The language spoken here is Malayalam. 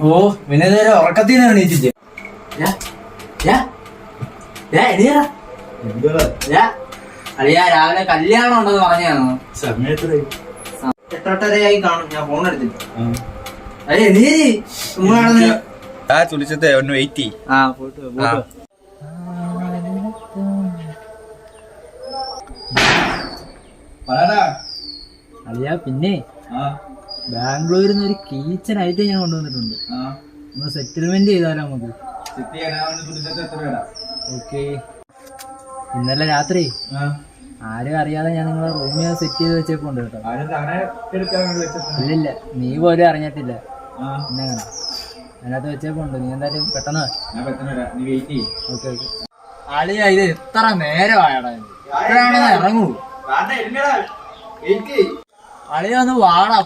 ഓ പിന്നെ നേരെ ഉറക്കത്തിൽ നിന്ന് എണീറ്റില്ലേ അളിയാ രാവിലെ കല്യാണം ഉണ്ടെന്ന് പറഞ്ഞാണോ? സമയത്രേ എട്ടരയായി കാണും. ഞാൻ ഫോൺ എടുത്തിട്ട്. അയ്യ നീ ആ തുളിച്ചത്തെ ഒന്ന് വെയിറ്റ് ചെയ് ആ. അളിയാ പിന്നെ? ആ. ബാംഗ്ലൂരിൽ നിന്ന് ഒരു കീച്ചൻ ഐറ്റം ഞാൻ കൊണ്ടുവന്നിട്ടുണ്ട്. ഒന്ന് സെറ്റിൽമെന്റ് ചെയ്താലോ നമുക്ക്. ഓക്കെ. ഇന്നലെ രാത്രി ആരും അറിയാതെ ഞാൻ നിങ്ങളെ റൂമിൽ സെറ്റ് ചെയ്ത് വെച്ചേക്കുണ്ട് കേട്ടോ. ഇല്ലില്ല നീ പോലും അറിഞ്ഞിട്ടില്ല. അങ്ങനെ. അതിനകത്ത് വെച്ചേക്കുണ്ട് നീ എന്തായാലും പെട്ടെന്ന് ഓക്കെ ഓക്കെ. അളിയാ ഇത് എത്ര നേരമായടാ ഇറങ്ങൂ. വെയിറ്റ് ചെയ്യ്. അളിയ ഒന്ന് വാടാ.